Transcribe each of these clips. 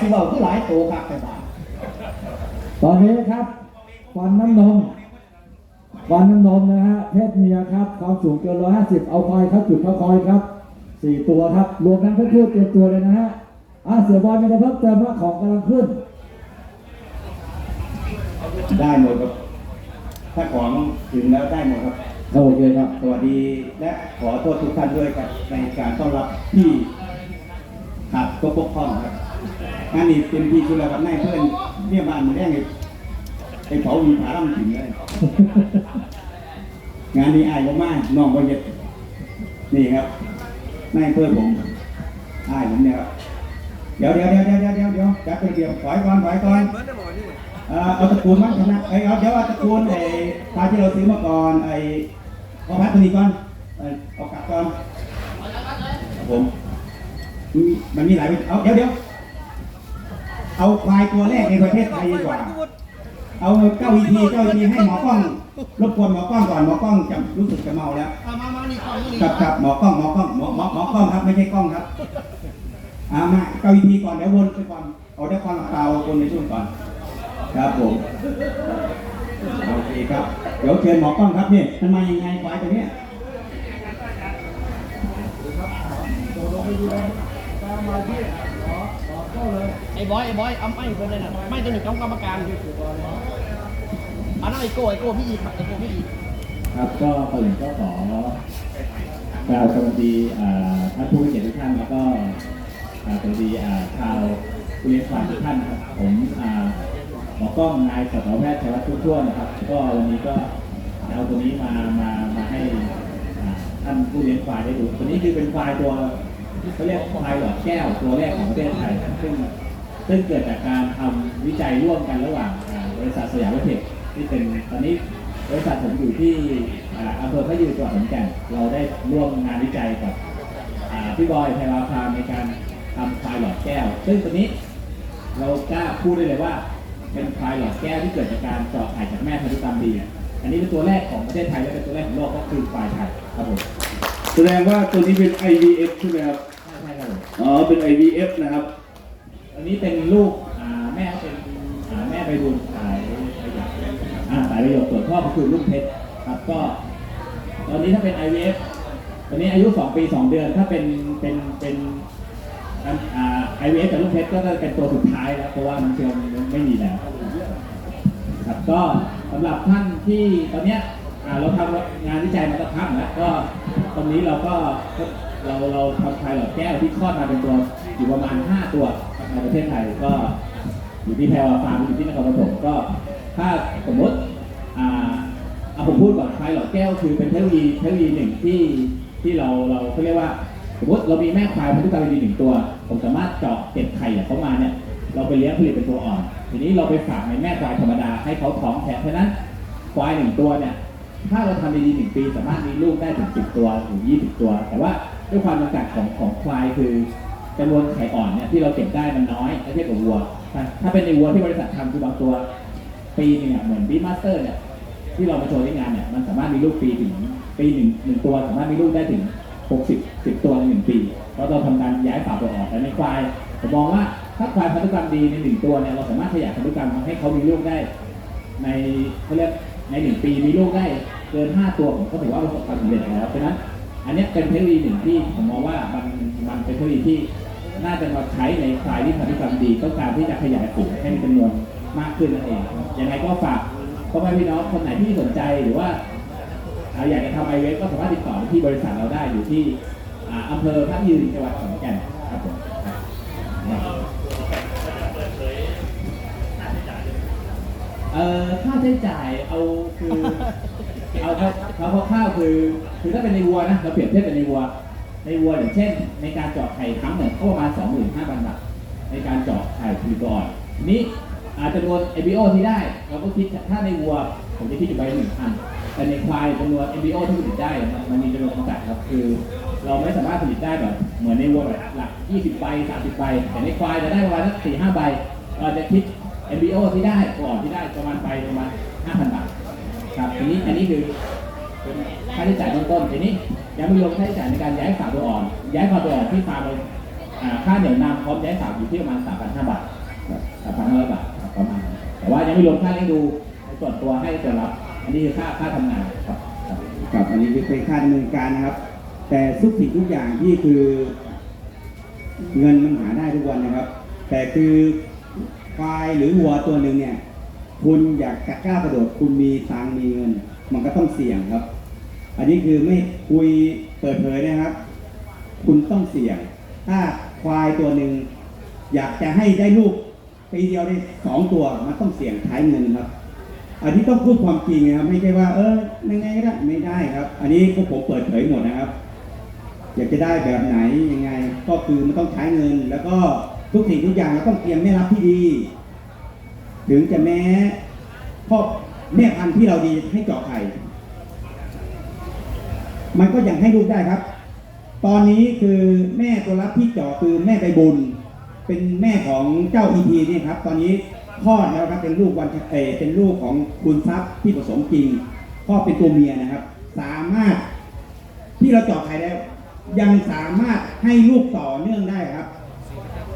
สิเว้าคือหลายตัวครับแต่บานตอนนี้ครับฟันน้ำนมฟันน้ำนมนะฮะเพศเมียครับความสูงเกินร้อยห้าสิบเอาคอยครับจุดเข้าคอยครับสี่ตัวครับ รวมทั้งเพื่อนเตรียมตัวเลยนะฮะอาเสือบอลมีอะไรเพิ่มเติมว่าของกำลังขึ้น ได้หมดครับ ถ้าของถึงแล้วได้หมดครับโอเคครับ สวัสดีและขอโทษทุกท่านด้วยครับในการต้อนรับที่ขาดก็ปกพร่อง ครับงานนี้เป็นพี่ชุลวันนายเพื่อนเนี่ยบ้านมันแดงเลยไปเผามีผาล่ำถึงเลยงานนี้อายมากน้องก็เย็ดนี่ครับนายเพื่อนผมอายผมเนี่ยครับเดี๋ยวเดี๋ยวเดี๋ยวเดี๋ยวเดี๋ยวเดี๋ยวจับไปเดียวถอยก่อนถอยก่อนเออเอาตะกรูนมาชนะไอ้เอาเดี๋ยวเอาตะกรูนไอ้ปลาที่เราซื้อมาก่อนไอ้เอาพัดตัวนี้ก่อนเอ่อเอากลับก่อนผมมันมีหลายเอาเดี๋ยวเดี๋ยว เอาควายตัวแรกในประเทศไทยดีกว่า เอาเก้าอีทีเก้าอีทีให้หมอกล้อง รบกวนหมอกล้องก่อนหมอกล้องจะรู้สึกจะเมาแล้ว มามานี่ก่อนนี่ครับครับหมอกล้องหมอกล้องหมอหมอหมอกล้องครับไม่ใช่กล้องครับเอามาเก้าอีทีก่อนเดี๋ยววนไปก่อนเอาได้ความเปล่าวนในช่วงก่อน ครับผมโอเคครับเดี๋ยวเชิญหมอกล้องครับนี่มันมายังไงควายตัวเนี้ย ไอ้บอยไอ้บอยเอาไม่เป็นเลยนะไม่ตัวหนึ่งต้องกรรมการอันนั้นไอ้โก้ไอ้โก้พี่อีกไอ้โก้พี่อีกครับก็ปืนก็ขอกล่าวสวัสดีอ่าท่านผู้เกียรติทุกท่านแล้วก็อ่าสวัสดีอ่าชาวผู้เลี้ยงควายทุกท่านครับผมอ่าหมอกล้องนายสัตวแพทย์ชัยวัฒน์ทุกทั่วนะครับ ก็วันนี้ก็เอาตัวนี้มามามาให้ท่านผู้เลี้ยงควายได้ดูตัวนี้คือเป็นควายตัว เขาเรียกควายหลอดแก้วตัวแรกของประเทศไทยซึ่งซึ่งเกิดจากการทำวิจัยร่วมกันระหว่างบริษัทสยามเทคที่เป็นตอนนี้บริษัทผมอยู่ที่อำเภอพะยืนจังหวัดขอนแก่นเราได้ร่วมงานวิจัยกับพี่บอยไทยวาฟามในการทำควายหลอดแก้ว ซึ่งตัวนี้เรากล้าพูดได้เลยว่า เป็นควายหลอดแก้วที่เกิดจากการเจาะไข่จากแม่พันธุกรรมดีอันนี้เป็นตัวแรกของประเทศไทยและเป็นตัวแรกของโลกก็คือควายไทยครับผมแสดงว่าตัวนี้เป็น IVF ใช่ไหมครับ ใช่ครับผมอ๋อ เป็น IVF นะครับ อันนี้เป็นลูกอ่าแม่เป็นอ่าแม่ไปบุญสายอ่าสายประโยชน์ส่วนพ่อก็คือลูกเพชรครับก็ ตอนนี้ถ้าเป็น IVF ตอนนี้อายุ 2 ปี 2 เดือน ถ้าเป็นเป็นเป็นอ่า IVF กับลูกเพชรก็จะเป็นตัวสุดท้ายแล้ว เพราะว่ามันเชื่อมไม่มีแล้วครับก็สำหรับท่านที่ตอนเนี้ย เราทำงานวิจัยมาสักพักแล้วก็ตรงนี้เราก็เราเราทำไทยหลอดแก้วที่คลอดมาเป็นตัวอยู่ประมาณ 5 ตัวในประเทศไทยก็อยู่ที่แพรวฟาร์มอยู่ที่นครปฐมก็ถ้าสมมติอ่าเอาผมพูดก่อนไทยหลอดแก้วคือเป็นเทคโนโลยีเทคโนโลยีหนึ่งที่ที่เราเราเขาเรียกว่าสมมติเรามีแม่ควายพันธุกรรมดีหนึ่งตัว ผมสามารถเจาะเก็บไข่เขามาเนี่ยเราไปเลี้ยงผลิตเป็นตัวอ่อน ทีนี้เราไปฝากในแม่ควายธรรมดาให้เขาท้องแทนเพราะนั้นควายหนึ่งตัวเนี่ย ถ้าเราทำดีๆหนึ่งปีสามารถมีลูกได้ถึงสิบตัวถึงยี่สิบตัว แต่ว่าด้วยความจำกัดของของควายคือจำนวนไข่อ่อนเนี่ยที่เราเก็บได้มันน้อยเทียบกับวัว ถ้าเป็นในวัวที่บริษัททำคือบางตัวปีนึงอะเหมือนบีมาสเตอร์เนี่ยที่เรามาโชว์ที่งานเนี่ยมันสามารถมีลูกปีถึงปีหนึ่งหนึ่งตัว สามารถมีลูกได้ถึง60 10ตัวในหนึ่งปีเพราะเราทำการย้ายฝาตัวออกแต่ในควายผมมองว่าถ้าควายพันธุกรรมดีในหนึ่งตัวเนี่ยเราสามารถขยายพันธุกรรมให้เขามีลูกได้ ในเขาเรียก ในหนึ่งปีมีลูกได้เกิน5ตัวผมก็ถือว่าประสบความสำเร็จแล้วเพราะนั้นอันนี้เป็นเทคโนโลยีหนึ่งที่ผมมองว่ามันมันเป็นเทคโนโลยีที่น่าจะมาใช้ในควายที่พันธุกรรมดีต้องการที่จะขยายฝูงให้มีจำนวนมากขึ้นนั่นเองยังไงก็ฝากพ่อแม่พี่น้องคนไหนที่สนใจหรือว่าอยากจะทำไอเวฟก็สามารถติดต่อที่บริษัทเราได้อยู่ที่อำเภอพระยืนจังหวัดขอนแก่นครับผม เอ่อค่าใช้จ่ายเอาคือเอาเขาเขาคร่าวๆคือคือถ้าเป็นในวัวนะเราเปรียบเทียบเป็นในวัว ในวัวอย่างเช่น ในการเจาะไข่ครั้งหนึ่งก็ประมาณ25,000บาทในการเจาะไข่ผลิตตัวอ่อนทีนี้อาจจะจำนวน MBO ที่ได้ เราก็คิดถ้าในวัวผมจะคิดอยู่ใบหนึ่งพันแต่ในควายจำนวน MBO ที่ผลิตได้มันมันมีจำนวนจำกัดครับคือ เราไม่สามารถผลิตได้แบบเหมือนในวัวแบบหลัก 20 ใบ 30 ใบ แต่ในควายจะได้ประมาณสัก4 5 ใบ เราจะคิด MBO ที่ได้ตัวอ่อนที่ได้ประมาณใบประมาณ 5,000 บาทครับทีนี้อันนี้คือเป็นค่าใช้จ่ายเบื้องต้นทีนี้ยังไม่รวมค่าใช้จ่ายในการย้ายฝาตัวอ่อน ย้ายฝาตัวอ่อนที่ฟาร์มเราอ่าค่าเหนี่ยวนำพร้อมย้ายฝากอยู่ที่ประมาณ 3,500 บาท3,500 บาทครับประมาณ แต่ว่ายังไม่รวมค่าเลี้ยงดูในส่วนตัวให้ตัวรับ อันนี้คือค่าค่าทำงานครับครับอันนี้เป็นค่าดำเนินการนะครับ แต่ทุกสิ่งทุกอย่างที่คือ เงินมันหาได้ทุกวันนะครับ แต่คือ ควายหรือวัวตัวหนึ่งเนี่ย คุณอยากจะกล้ากระโดดคุณมีตังค์มีเงิน มันก็ต้องเสี่ยงครับ อันนี้คือไม่คุยเปิดเผยนะครับ คุณต้องเสี่ยง ถ้าควายตัวหนึ่งอยากจะให้ได้ลูกปีเดียวได้สองตัวมันต้องเสี่ยงใช้เงินครับ อันนี้ต้องพูดความจริงนะครับ ไม่ใช่ว่า เออยังไงก็ได้ไม่ได้ครับ อันนี้พวกผมเปิดเผยหมดนะครับ อยากจะได้แบบไหนยังไง ก็คือมันต้องใช้เงินแล้วก็ ทุกสิ่งทุกอย่างเราต้องเตรียมแม่รับที่ดี ถึงจะแม้พ่อแม่พันธุ์ที่เราดีให้เจาะไข่มันก็ยังให้ลูกได้ครับ ตอนนี้คือแม่ตัวรับที่เจาะคือแม่ใบบุญ เป็นแม่ของเจ้าอีทีนี่ครับ ตอนนี้คลอแล้วครับเป็นลูกวันเอเป็นลูกของคุณทรัพย์ที่ผสมจริงคลอเป็นตัวเมียนะครับ สามารถที่เราเจาะไข่แล้ว ยังสามารถให้ลูกต่อเนื่องได้ครับ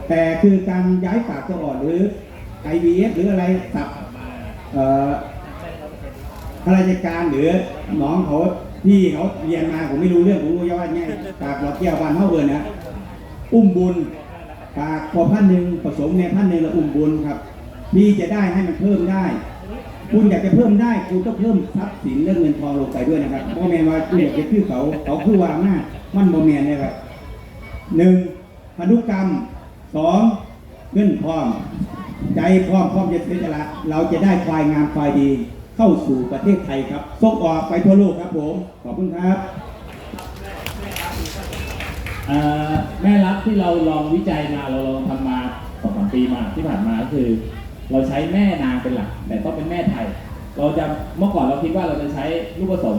แต่คือการย้ายฝากตัวอ่อนหรือ IVF หรืออะไรสับเอ่อข้าราชการหรือน้องเขาที่เขาเรียนมาผมไม่รู้เรื่องผมรู้แค่ว่าเนี่ยปากหลอดแก้วบานเท่าเอินนะอุ้มบุญปากพอพันหนึ่งผสมในพันหนึ่งแล้วอุ้มบุญครับนี่จะได้ให้มันเพิ่มได้ คุณอยากจะเพิ่มได้คุณต้องเพิ่มทรัพย์สินเรื่องเงินทองลงไปด้วยนะครับเพราะแมนว่าคุณอยากจะคือเขาเขาคือวางหน้ามันโมแมนเลยครับหนึ่งพันธุกรรม สองเงินพร้อม ใจพร้อมพร้อมจะเสียสละเราจะได้ควายงามควายดี เข้าสู่ประเทศไทยครับส่งออกไปทั่วโลกครับผม ขอบคุณครับแม่รับที่เราลองวิจัยมาเราลองทำมาสองสามปีมาที่ผ่านมาก็คือ เราใช้แม่นางเป็นหลัก แต่ต้องเป็นแม่ไทย เราจะเมื่อก่อนเราคิดว่าเราจะใช้ลูกผสม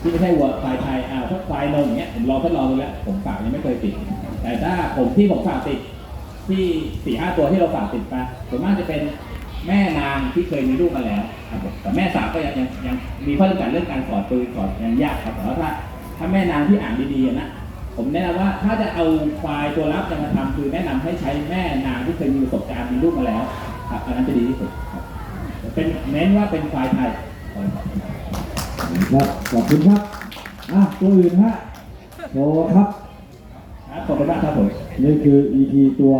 ที่ไม่ใช่วัวควายไทยอ่าพวกควายนมอย่างเงี้ยผมลองทดลองดูแล้วผมฝากยังไม่เคยติด แต่ถ้าผมที่ผมฝากติดที่สี่ห้าตัวที่เราฝากติดไปส่วนมากจะเป็นแม่นางที่เคยมีลูกมาแล้วครับผมแต่แม่สาวก็ยังยังยังมีข้อจำกัดเรื่องการสอดปืนสอดยังยากครับแต่ว่าถ้าถ้าแม่นางที่อ่านดีๆนะผมแนะนำว่าถ้าจะเอาควายตัวรับจะมาทำคือแนะนำให้ใช้แม่นางที่เคยมีประสบการณ์มีลูกมาแล้วครับอันนั้นจะดีที่สุดครับเป็นเน้นว่าเป็นควายไทยครับขอบคุณครับอะตัวอื่นฮะโชว์ครับ ขอบคุณมากครับผม นี่คือ EP ตัว